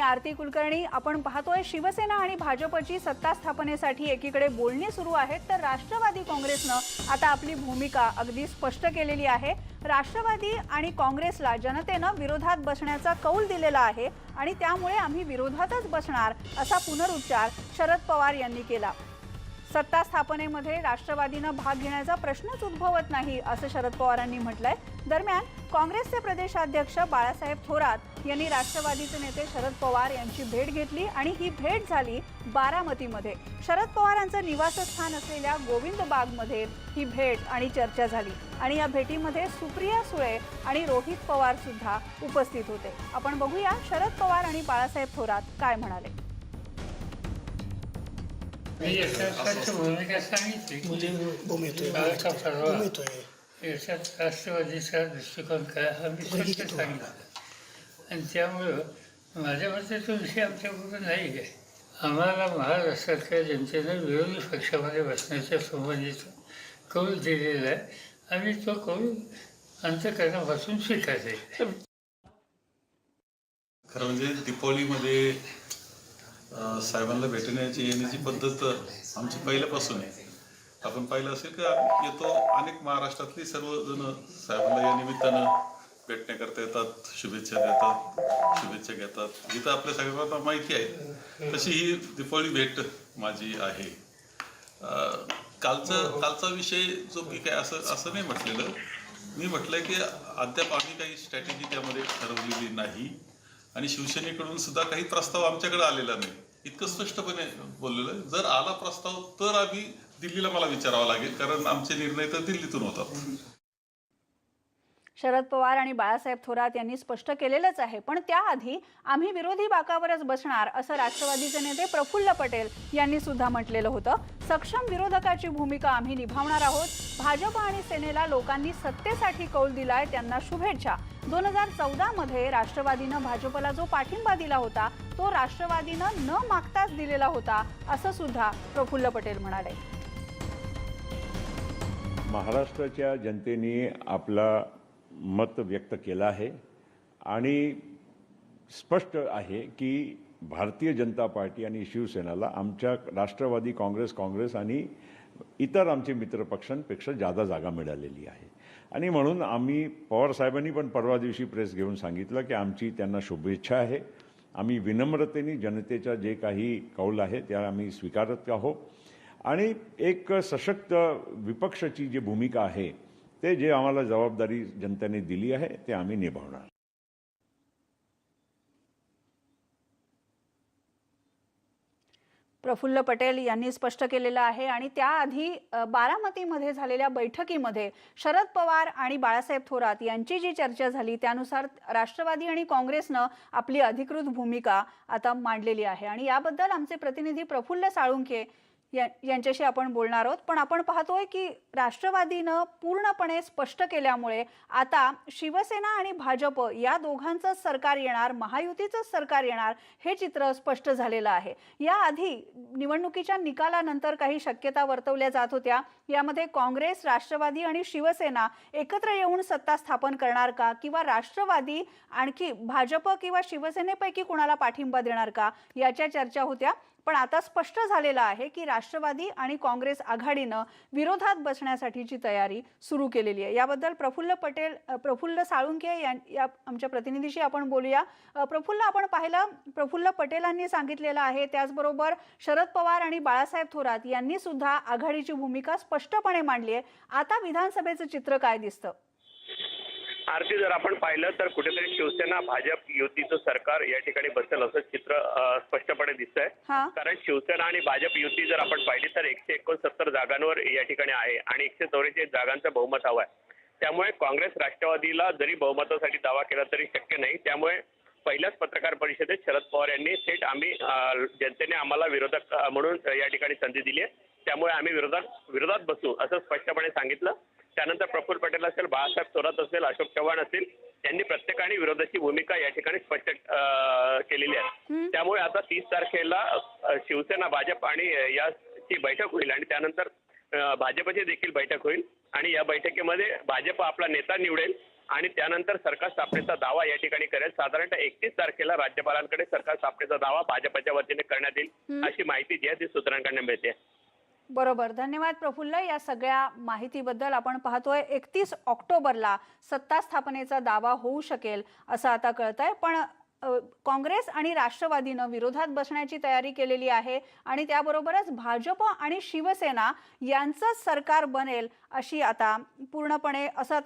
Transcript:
आरती कुलकर्णी. आपण पाहतोय शिवसेना आणि भाजपची सत्ता स्थापनेसाठी एकीकडे बोलणी सुरू आहेत तर राष्ट्रवादी काँग्रेसनं आता आपली भूमिका अगदी स्पष्ट केलेली आहे. राष्ट्रवादी आणि काँग्रेसला जनतेनं विरोधात बसण्याचा कौल दिलेला आहे आणि त्यामुळे आम्ही विरोधातच बसणार असा पुनरुच्चार शरद पवार यांनी केला. सत्ता स्थापनेमध्ये राष्ट्रवादीनं भाग घेण्याचा प्रश्नच उद्भवत नाही असं शरद पवारांनी म्हटलंय. दरम्यान काँग्रेसचे प्रदेशाध्यक्ष बाळासाहेब थोरात यांनी राष्ट्रवादीचे नेते शरद पवार यांची भेट घेतली आणि ही भेट झाली बारामतीमध्ये. शरद पवारांचं निवासस्थान असलेल्या गोविंद बागमध्ये ही भेट आणि चर्चा झाली आणि या भेटीमध्ये सुप्रिया सुळे आणि रोहित पवार सुद्धा उपस्थित होते. आपण बघूया शरद पवार आणि बाळासाहेब थोरात काय म्हणाले. मी भूमिका सांगितली राष्ट्रवादीचा दृष्टिकोन काय हा मी स्पष्ट सांगितलं आणि त्यामुळं माझ्या मते तो विषय आमच्याबरोबर नाही आहे आम्हाला महाराष्ट्रातल्या जनतेनं विरोधी पक्षामध्ये बसण्याच्या संबंधीचा कौल दिलेला आहे आम्ही तो कौल अंतकरणापासून स्वीकारले खरं म्हणजे दीपावलीमध्ये साहेबांना भेटण्याची येण्याची पद्धत आमची पहिल्यापासून आहे. आपण पाहिलं असेल का येतो अनेक महाराष्ट्रातली सर्वजण साहेबांना या निमित्तानं भेटण्याकरता येतात शुभेच्छा देतात शुभेच्छा घेतात. इथं आपल्या सगळ्यांना माहिती आहे. तशी ही दीपावली भेट माझी आहे. कालचा कालचा विषय जो की काय असं असं नाही म्हटलेलं. मी म्हटलंय की अद्याप आम्ही काही स्ट्रॅटेजी त्यामध्ये ठरवलेली नाही. आणि शिवसेनेकडून सुद्धा काही प्रस्ताव आमच्याकडे आलेला नाही. इतकं स्पष्टपणे बोललेलं आहे. जर आला प्रस्ताव तर आम्ही दिल्लीला मला विचारावा लागेल कारण आमचे निर्णय तर दिल्लीतून होतात शरद पवार आणि बाळासाहेब थोरात यांनी स्पष्ट केलेलंच आहे. पण त्याआधी आम्ही विरोधी बाकावरच बसणार असं राष्ट्रवादीचे नेते प्रफुल्ल पटेल यांनी सुद्धा म्हटलेलं होतं. सक्षम विरोधकाची भूमिका आम्ही निभावणार आहोत. भाजप आणि सेनेला लोकांनी सत्तेसाठी कौल दिलाय त्यांना शुभेच्छा. दोन हजार चौदा मध्ये राष्ट्रवादीनं भाजपला जो पाठिंबा दिला होता तो राष्ट्रवादीनं न मागताच दिलेला होता असं सुद्धा प्रफुल्ल पटेल म्हणाले. महाराष्ट्राच्या जनतेने आपला मत व्यक्त केलं आहे. आणि स्पष्ट आहे की भारतीय जनता पार्टी आणि शिवसेनेला आमच्या राष्ट्रवादी काँग्रेस काँग्रेस आणि इतर आमचे मित्रपक्षांपेक्षा जादा जागा मिळालेली आहे. आणि म्हणून आम्ही पवार साहेबांनी पण परवा दिवशी प्रेस घेऊन सांगितलं की आमची त्यांना शुभेच्छा आहे. आम्ही विनम्रतेने जनतेच्या जे काही कौल आहे त्या आम्ही स्वीकारत आहोत. आणि एक सशक्त विपक्षाची जी भूमिका आहे ते जे आम्हाला जबाबदारी जनतेने दिली आहे ते आम्ही निभावणार. प्रफुल्ल पटेल यांनी स्पष्ट केलेलं आहे आणि त्याआधी बारामतीमध्ये झालेल्या बैठकीमध्ये शरद पवार आणि बाळासाहेब थोरात यांची जी चर्चा झाली त्यानुसार राष्ट्रवादी आणि काँग्रेसनं आपली अधिकृत भूमिका आता मांडलेली आहे. आणि याबद्दल आमचे प्रतिनिधी प्रफुल्ल साळुंखे या- यांच्याशी आपण बोलणार आहोत. पण आपण पाहतोय की राष्ट्रवादीनं पूर्णपणे स्पष्ट केल्यामुळे आता शिवसेना आणि भाजप या दोघांचं सरकार येणार महायुतीचंच सरकार येणार हे चित्र स्पष्ट झालेलं आहे. याआधी निवडणुकीच्या निकालानंतर काही शक्यता वर्तवल्या जात होत्या. यामध्ये काँग्रेस राष्ट्रवादी आणि शिवसेना एकत्र येऊन सत्ता स्थापन करणार का? किंवा राष्ट्रवादी आणखी भाजप किंवा शिवसेनेपैकी कुणाला पाठिंबा देणार का? याच्या चर्चा होत्या. पण आता स्पष्ट झालेलं आहे की राष्ट्रवादी आणि काँग्रेस आघाडीनं विरोधात बसण्यासाठीची तयारी सुरू केलेली आहे. याबद्दल प्रफुल्ल पटेल प्रफुल्ल साळुंके यां- या आमच्या प्रतिनिधीशी आपण बोलूया. प्रफुल्ल आपण पाहिलं प्रफुल्ल पटेलांनी सांगितलेलं आहे. त्याचबरोबर शरद पवार आणि बाळासाहेब थोरात यांनी सुद्धा आघाडीची भूमिका स्पष्टपणे मांडली आहे. आता विधानसभेचं चित्र काय दिसतं? आरती जर आपण पाहिलं तर कुठेतरी शिवसेना भाजप युतीचं सरकार या ठिकाणी बसेल असं चित्र स्पष्टपणे दिसतंय. हा. कारण शिवसेना आणि भाजप युती जर आपण पाहिली तर एकशे एकोणसत्तर जागांवर या ठिकाणी आहे आणि एकशे चौवेचाळीस जागांचं बहुमत हवं आहे. त्यामुळे काँग्रेस राष्ट्रवादीला जरी बहुमतासाठी दावा केला तरी शक्य नाही. त्यामुळे पहिल्याच पत्रकार परिषदेत शरद पवार यांनी थेट आम्ही जनतेने आम्हाला विरोधक म्हणून या ठिकाणी संधी दिली आहे. त्यामुळे आम्ही विरोधात विरोधात बसू असं स्पष्टपणे सांगितलं. त्यानंतर प्रफुल्ल पटेल असेल बाळासाहेब थोरात असेल अशोक चव्हाण असेल यांनी प्रत्येकाने विरोधाची भूमिका या ठिकाणी स्पष्ट केलेली आहे. त्यामुळे आता तीस तारखेला शिवसेना भाजप आणि याची बैठक होईल आणि त्यानंतर भाजपची देखील बैठक होईल. आणि या बैठकीमध्ये भाजप आपला नेता निवडेल आणि त्यानंतर सरकार स्थापनेचा दावा या ठिकाणी करेल. साधारणतः एकतीस तारखेला राज्यपालांकडे सरकार स्थापनेचा दावा भाजपच्या वतीने करण्यात येईल अशी माहिती जी आहे ती सूत्रांकडून मिळते. बरोबर. धन्यवाद प्रफुल्ल. या सगळ्या माहितीबद्दल आपण पाहतोय. एकतीस ऑक्टोबरला सत्ता स्थापनेचा दावा होऊ शकेल असं आता कळतंय. पण काँग्रेस आणि राष्ट्रवादीनं विरोधात बसण्याची तयारी केलेली आहे आणि त्याबरोबरच भाजप आणि शिवसेना यांचंच सरकार बनेल अशी आता पूर्णपणे असं आता